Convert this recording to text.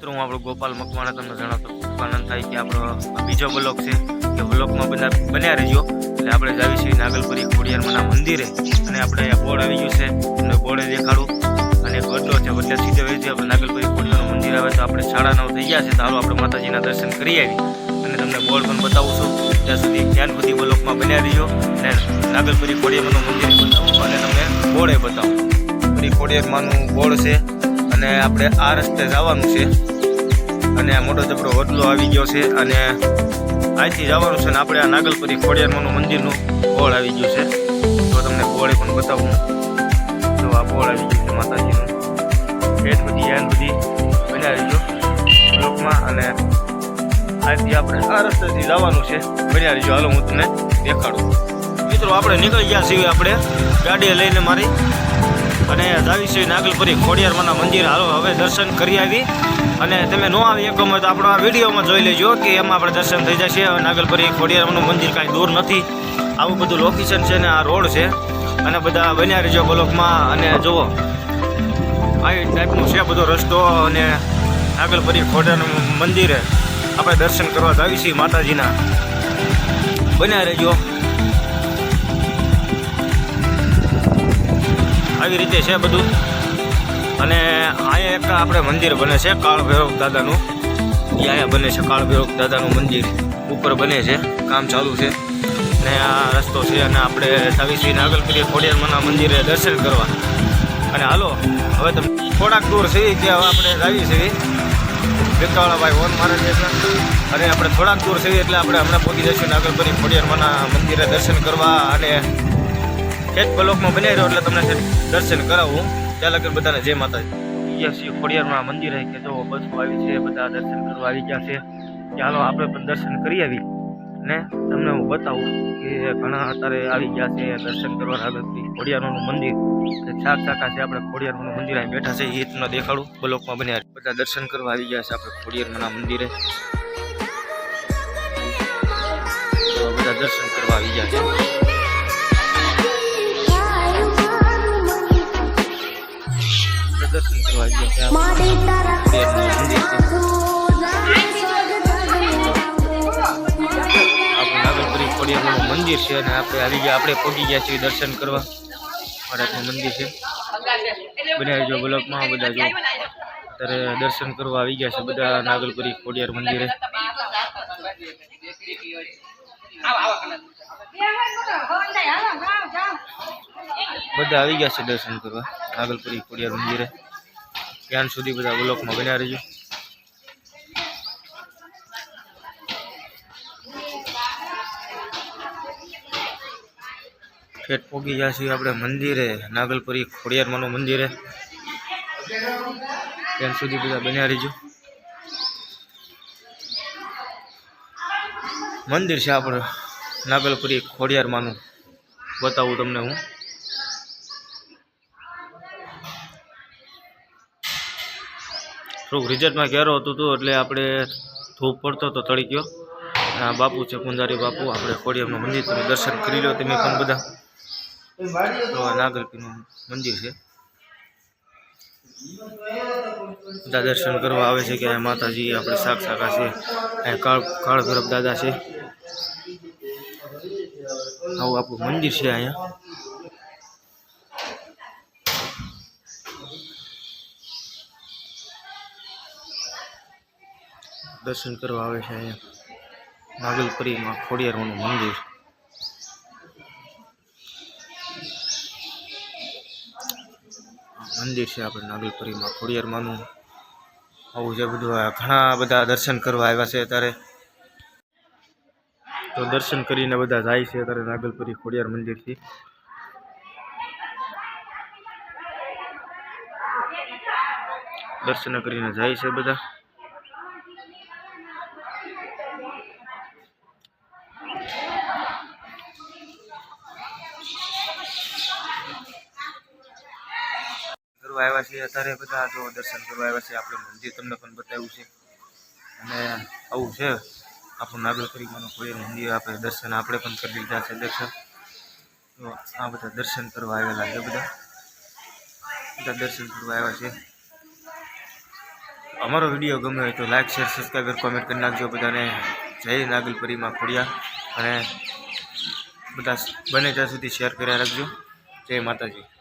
મિત્રો, હું આપણો ગોપાલ મકવાણા તમને જણાવતો આનંદ થાય કે આપણો બીજો બ્લોક છે, કે બ્લોકમાં બધા બન્યા રહેજો. એટલે આપણે જાવી છીએ નાગલપુરી ખોડિયારમાંના મંદિરે. અને આપણે બોર્ડ આવી ગયું છે. અને બોર્ડે દેખાડું. અને અડ્ડો છે એટલે સીધે વેચી આપણે નાગલપુરી ખોડિયારનું મંદિર આવે તો આપણે સાડા નવ થઈ ગયા છે. તો આપણે માતાજીના દર્શન કરી આવી અને તમને બોર્ડ પણ બતાવું છું. ત્યાં સુધી ધ્યાન બધી બ્લોકમાં બન્યા રહીજો. અને નાગલપુરી ખોડિયારમાંનું મંદિર બતાવું અને તમને બોર્ડે બતાવું. ખોડિયારમાંનું બોર્ડ છે. અને આપણે આ રસ્તે જવાનું છે. અને આ મોટો જબરો હોટલો આવી ગયો છે અને અહીંથી જવાનું છે ને આપણે આ નાગલપુરી ખોડિયારમાંનું મંદિરનું બોળ આવી ગયું છે. તો તમને બોર્ડ પણ બતાવું. તો આ બોળ આવી ગયું છે માતાજીનું. પેટ બધી એન બધી બનાવી ગયો બ્લોકમાં અને અહીંથી આપણે આ રસ્તેથી જવાનું છે. બન્યા રહીજો. હાલો હું તમને દેખાડું. મિત્રો, આપણે નીકળી ગયા છીએ આપણે ગાડી લઈને મારી અને છે નાગલપુરી ખોડિયારમાંના મંદિર. હાલો, હવે દર્શન કરી આવી. અને તમે ન આવી એક તો આપણો આ વિડીયોમાં જોઈ લેજો કે એમાં આપણે દર્શન થઈ જશે. નાગલપુરી ખોડિયારમાંનું મંદિર કાંઈ દૂર નથી. આવું બધું લોકેશન છે ને આ રોડ છે. અને બધા બન્યા રહેજો બ્લોકમાં. અને જુઓ આવી ટાઈપનું છે બધો રસ્તો અને નાગલપુરી ખોડિયારનું મંદિરે. આપણે દર્શન કરવા જાવી માતાજીના. બન્યા રહેજો. આવી રીતે છે બધું. અને અહીંયા એક આપણે મંદિર બને છે કાળ ભૈરવ દાદાનું. એ અહીંયા બને છે કાળ દાદાનું મંદિર. ઉપર બને છે, કામ ચાલુ છે. ને આ રસ્તો છે અને આપણે સાવીશ્રી કરીએ ખોડિયારમાના મંદિરે દર્શન કરવા. અને હાલો, હવે તમે થોડાક દૂર છે ત્યાં આપણે આવી છે વિકાવાળાભાઈ ઓન મારે છે. અને આપણે થોડાક દૂર છે એટલે આપણે હમણાં પહોંચી જઈશું આગળ કરી ખોડિયારમાના મંદિરે દર્શન કરવા અને ખેત બ્લોકમાં બનાવી રહ્યો એટલે તમને દર્શન કરાવું. ત્યાં લગન બધાને જય માતાજી. યસ ખોડિયારમાં મંદિર કે જો બસો આવી છે, બધા દર્શન કરવા આવી ગયા છે. ચાલો આપણે પણ દર્શન કરી આવી. ને તમને હું બતાવું કે ઘણા અત્યારે આવી ગયા છે દર્શન કરવા આગળથી ખોડિયારનું મંદિર. શાક શાખા છે આપણે ખોડિયારનું મંદિર અહીં બેઠા છે એ તમને દેખાડું. બ્લોકમાં બન્યા બધા દર્શન કરવા આવી ગયા છે આપણે ખોડિયારના મંદિરે. બધા દર્શન કરવા આવી ગયા છે. ખોડિયારનું મંદિર છે અને આપણે આવી ગયા, આપણે પહોંચી ગયા છીએ દર્શન કરવા. મહારાજનું મંદિર છે. બધા જો બ્લોકમાં બધા જો. અત્યારે દર્શન કરવા આવી ગયા છે બધા નાગલપુરી ખોડિયાર મંદિરે. બધા આવી ગયા છે દર્શન કરવા નાગલપુરી ખોડિયાર મંદિરે. ત્યાં સુધી બધા બ્લોકમાં બન્યા રહીજો. ફેટ પોગી ગયા છીએ આપણે મંદિરે, નાગલપુરી ખોડિયારમાંનું મંદિરે. ત્યાં સુધી બધા બન્યા રહીજો. મંદિર છે આપણે, નાગલપુરી ખોડિયારમાંનું. બતાવું તમને હું. થોડુંક રિઝલ્ટમાં ઘેરો હતું હતું એટલે આપણે ધૂપ પડતો હતો તળી ગયો. આ બાપુ છે કુંજારી બાપુ. આપણે ખોડિયામનું મંદિર તમે દર્શન કરી લો, તમે પણ બધા. તો આ મંદિર છે. બધા દર્શન કરવા આવે છે કે અહીંયા માતાજી, આપણે શાક શાખા છે. અહીંયા કાળ કાળ ગરબ દાદા છે. આવું આપણું મંદિર છે અહીંયા. દર્શન કરવા આવે છે અહીંયા. નાગલપરીમાં ખોડિયારમાંનું મંદિર. આ મંદિર છે આપણે નાગલપરીમાં ખોડિયારમાંનું. આવું છે બધું. આ ઘણા બધા દર્શન કરવા આવ્યા છે અત્યારે. તો દર્શન કરીને બધા જાય છે અત્યારે નાગલપરી ખોડિયાર મંદિરથી. દર્શન કરીને જાય છે બધા કરવા આવ્યા અત્યારે બધા જો દર્શન કરવા આવ્યા છે, આપણે મંદિર તમને પણ બતાવ્યું છે. અને આવું છે, આપણું નાગલપરીમાંનું કોઈ મંદિર આપણે દર્શન આપણે પણ કરી લીધા છે, દર્શન. તો આ બધા દર્શન કરવા આવેલા છે બધા. બધા દર્શન કરવા આવ્યા છે. અમારો વીડિયો ગમ્યો હોય તો લાઇક શેર સબસ્ક્રાઈબર કોમેન્ટ કરી નાખજો બધાને. જય નાગલપરીમાં ખોડિયા. અને બધા બને ત્યાં સુધી શેર કર્યા રાખજો. જય માતાજી.